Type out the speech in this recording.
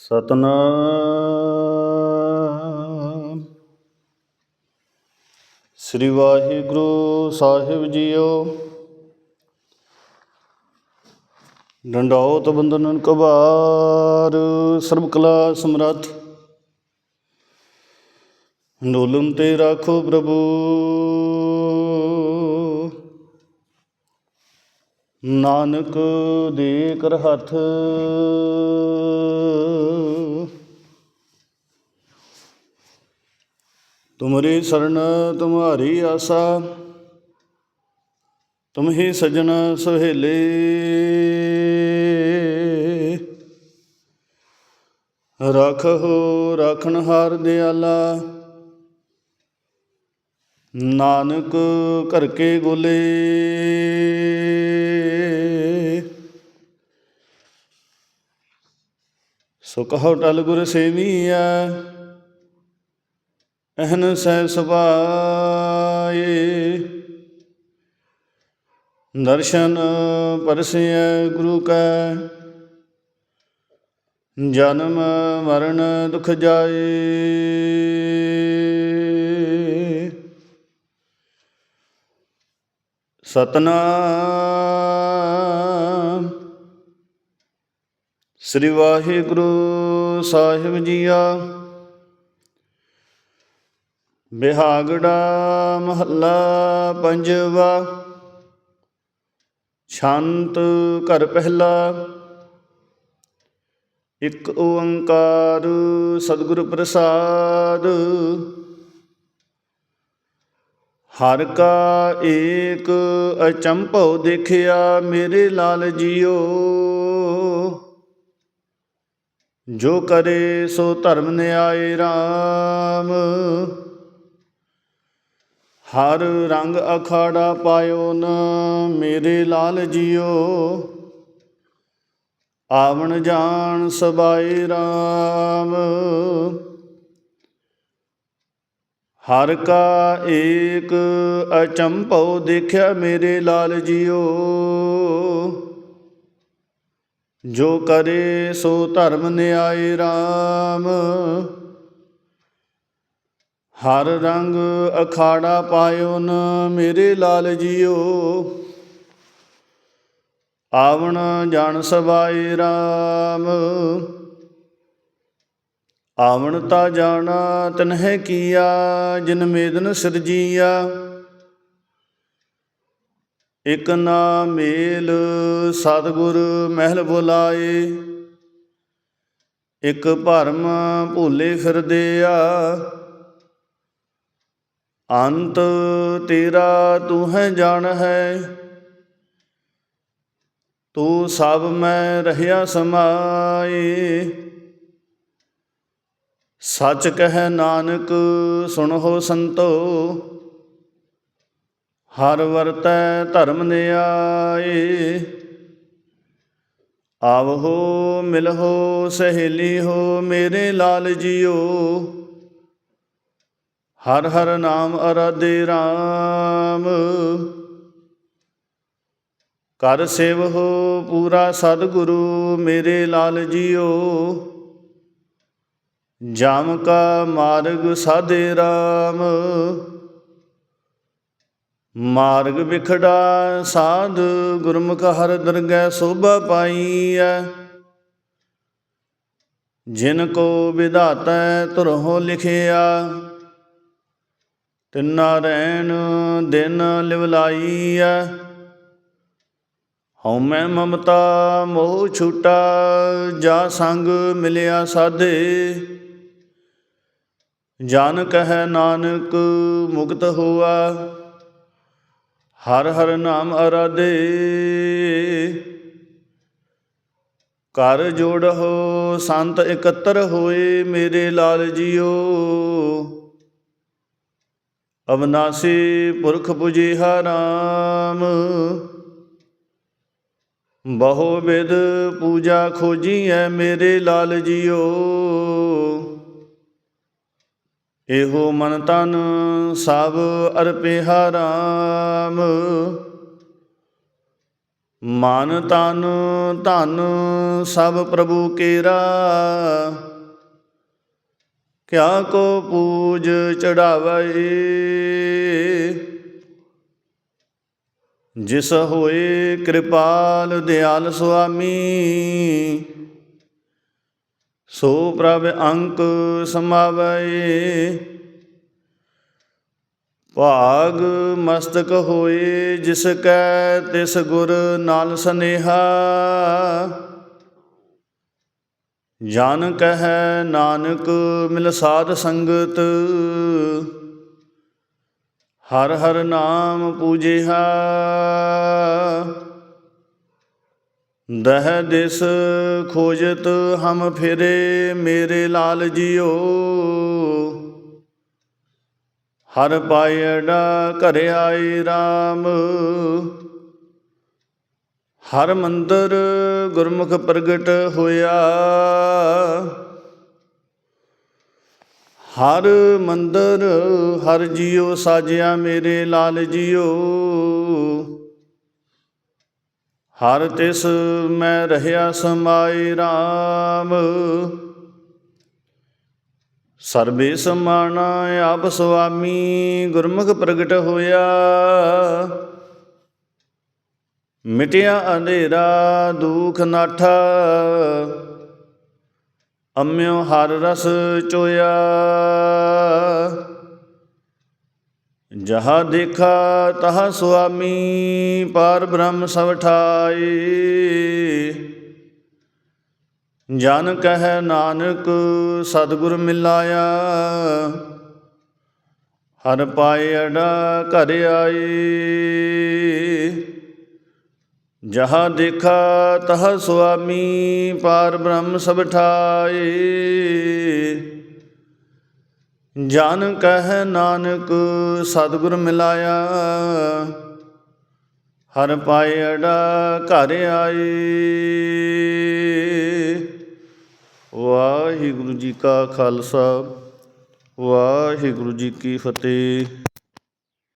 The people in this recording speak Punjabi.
ਸਤਨਾਮ। ਸ੍ਰੀ ਵਾਹਿਗੁਰੂ ਸਾਹਿਬ ਜੀਓ। ਡੰਡਾਉਤ ਬੰਦਨ ਕਬਾਰ, ਸਰਬ ਕਲਾ ਸਮਰੱਥ। ਡੋਲਨ ਤੇ ਰਾਖੋ ਪ੍ਰਭੂ। ਨਾਨਕ ਦੇ ਕਰ ਹੱਥ ਤੁਮਰੀ ਸਰਨ ਤੁਮਹਾਰੀ ਆਸਾ ਤੁਮ ਹੀ ਸਜਣ ਸੁਹੇਲੇ। ਰਖੋ ਰਖਣ ਹਾਰ ਦਿਆਲਾ, ਨਾਨਕ ਘਰ ਕੇ ਗੋਲੇ। ਸੁਖ ਕਹੋ ਟਲ ਗੁਰ ਸੇਵੀਐ ਅਹਨ ਸਹਿ ਸੁਭਾਏ। ਦਰਸ਼ਨ ਪਰਸਿਐ ਗੁਰੂ ਕੈ। ਜਨਮ ਮਰਨ ਦੁਖ ਜਾਏ। ਸਤਨਾਮ। ਸ੍ਰੀ ਵਾਹਿਗੁਰੂ ਸਾਹਿਬ ਜੀਆ। ਬਿਹਾਗੜਾ ਮਹੱਲਾ ਪੰਜਵਾ। ਸ਼ਾਂਤ ਘਰ ਪਹਿਲਾ। ਇੱਕ ਓੰਕਾਰ ਸਤਿਗੁਰ ਪ੍ਰਸਾਦ। ਹਰ ਕਾ ਏਕ ਅਚੰਭਉ ਦੇਖਿਆ ਮੇਰੇ ਲਾਲ ਜੀਓ। ਜੋ ਕਰੇ ਸੋ ਧਰਮ ਨਿਆਏ RAM ਹਰ ਰੰਗ ਅਖਾੜਾ ਪਾਇਓ ਨ, ਮੇਰੇ ਲਾਲ ਜੀਓ। ਆਵਣ ਜਾਣ ਸਬਾਈ RAM ਹਰ ਕਾ ਏਕ ਅਚੰਭਉ ਦੇਖਿਆ ਮੇਰੇ ਲਾਲ ਜੀਓ। ਜੋ ਕਰੇ ਸੋ ਧਰਮ ਨਿਆਏ RAM ਹਰ ਰੰਗ ਅਖਾੜਾ ਪਾਇਓ ਨ ਮੇਰੇ ਲਾਲ ਜੀਓ। ਆਵਣ ਜਾਣ ਸਬਾਈ RAM ਆਵਣ ਤਾ ਜਾਣਾ ਤਨਹਿ ਕੀਆ, ਜਿਨ ਮੇਦਨ ਸਿਰਜੀਆ ਇਕ ਨਾ ਮੇਲ ਸਤਿਗੁਰ ਮਹਿਲ ਬੁਲਾਏ। ਇਕ ਭਰਮ ਭੂਲੇ ਫਿਰਦੇ ਆ ਅੰਤ ਤੇਰਾ ਤੂੰ ਹੈ ਜਾਣ ਹੈ। ਤੂੰ ਸਭ ਮੈਂ ਰਹਿਆ ਸਮਾਏ। ਸੱਚ ਕਹਿ ਨਾਨਕ, ਸੁਣੋ ਸੰਤੋ। ਹਰ ਵਰਤੈ ਧਰਮ ਨਿਆਏ। ਆਵਹੋ ਮਿਲਹੋ ਸਹੇਲੀ ਹੋ ਮੇਰੇ ਲਾਲ ਜੀਓ। ਹਰ ਹਰ ਨਾਮ ਅਰਾਧੇ RAM ਕਰ ਸੇਵ ਹੋ ਪੂਰਾ ਸਤਿਗੁਰੂ ਮੇਰੇ ਲਾਲ ਜੀਓ। ਜਾਮ ਕਾ ਮਾਰਗ ਸਾਧੇ RAM ਮਾਰਗ ਵਿਖੜਾ ਸਾਧ ਗੁਰਮੁਖ ਹਰ ਦਰਗਹਿ ਸੋਭਾ ਪਾਈਐ। ਜਿਨ ਕੋ ਵਿਧਾਤੈ ਤੁਰਹੁ ਲਿਖਿਆ ਤਿੰਨਾ ਰੈਣ ਦਿਨ ਲਿਵਲਾਈਐ। ਹਉ ਮੈਂ ਮਮਤਾ ਮੋਹ ਛੂਟਾ, ਜਾ ਸੰਗ ਮਿਲਿਆ ਸਾਧੇ। ਜਨ ਕਹੈ ਨਾਨਕ ਮੁਕਤ ਹੋਆ, ਹਰ ਹਰ ਨਾਮ ਅਰਾਧੇ। ਕਰ ਹੋ ਸੰਤ ਇਕੱਤਰ ਹੋਏ ਮੇਰੇ ਲਾਲ ਜੀਓ। ਅਵਨਾਸ਼ੀ ਪੁਰਖ ਪੁਜੀਹਾ RAM ਬਹੁ ਬਿਦ ਪੂਜਾ ਖੋਜੀਐ ਮੇਰੇ ਲਾਲ ਜੀਓ। ਇਹੋ ਮਨ ਤਨ ਸਭ ਅਰਪੇ RAM ਮਨ ਤਨ ਧਨ ਸਭ ਪ੍ਰਭੂ ਕੇਰਾ। ਕਿਆ ਕੋ ਪੂਜ ਚੜਾਵੇ? ਜਿਸ ਹੋਏ ਕਿਰਪਾਲ ਦਿਆਲ ਸੁਆਮੀ, ਸੋ ਪ੍ਰਭ ਅੰਕ ਸਮਾਵੈ। ਭਾਗ ਮਸਤਕ ਹੋਏ, ਜਿਸ ਕੈ ਤਿਸ ਗੁਰ ਨਾਲ ਸਨੇਹਾ। ਜਨ ਕਹੈ ਨਾਨਕ ਮਿਲ ਸਾਧ ਸੰਗਤ। ਹਰ ਹਰ ਨਾਮ ਪੂਜਿਆ ਦਹ ਦਿਸ ਖੋਜਤ ਹਮ ਫਿਰੇ ਮੇਰੇ ਲਾਲ ਜੀਓ। ਹਰ ਪਾਇੜਾ ਘਰ ਆਈ RAM ਹਰ ਮੰਦਰ ਗੁਰਮੁਖ ਪ੍ਰਗਟ ਹੋਇਆ। ਹਰ ਮੰਦਰ ਹਰ ਜੀਉ ਸਾਜਿਆ ਮੇਰੇ ਲਾਲ ਜੀਓ ਹਰ ਤਿਸ ਮੈਂ ਰਹਿਆ ਸਮਾਈ RAM ਸਰਬੇ ਸਮਾਣਾ ਆਪ ਸੁਆਮੀ ਗੁਰਮੁਖ ਪ੍ਰਗਟ ਹੋਇਆ। ਮਿਟਿਆ ਅੰਧੇਰਾ ਦੁਖ ਨਾਠਾ। ਅੰਮਿਓ ਹਰ ਰਸ ਚੋਇਆ। ਜਹਾ ਦੇਖਾ ਤਹ ਸੁਆਮੀ, ਪਾਰ ਬ੍ਰਹਮ ਸਭ ਠਾਈ। ਜਨ ਕਹਿ ਨਾਨਕ, ਸਤਿਗੁਰ ਮਿਲਾਇਆ। ਹਰ ਪਾਏ ਅੜਾ ਘਰ ਆਈ। ਜਹਾਂ ਦੇਖਾ ਤਹ ਸੁਆਮੀ ਪਾਰ ਬ੍ਰਹਮ ਸਭ ਠਾਏ। ਜਨ ਕਹਿ ਨਾਨਕ ਸਤਿਗੁਰ ਮਿਲਾਇਆ, ਹਰ ਪਾਏ ਅੜਾ ਘਰ ਆਏ। ਵਾਹਿਗੁਰੂ ਜੀ ਕਾ ਖਾਲਸਾ, ਵਾਹਿਗੁਰੂ ਜੀ ਕੀ ਫਤਿਹ।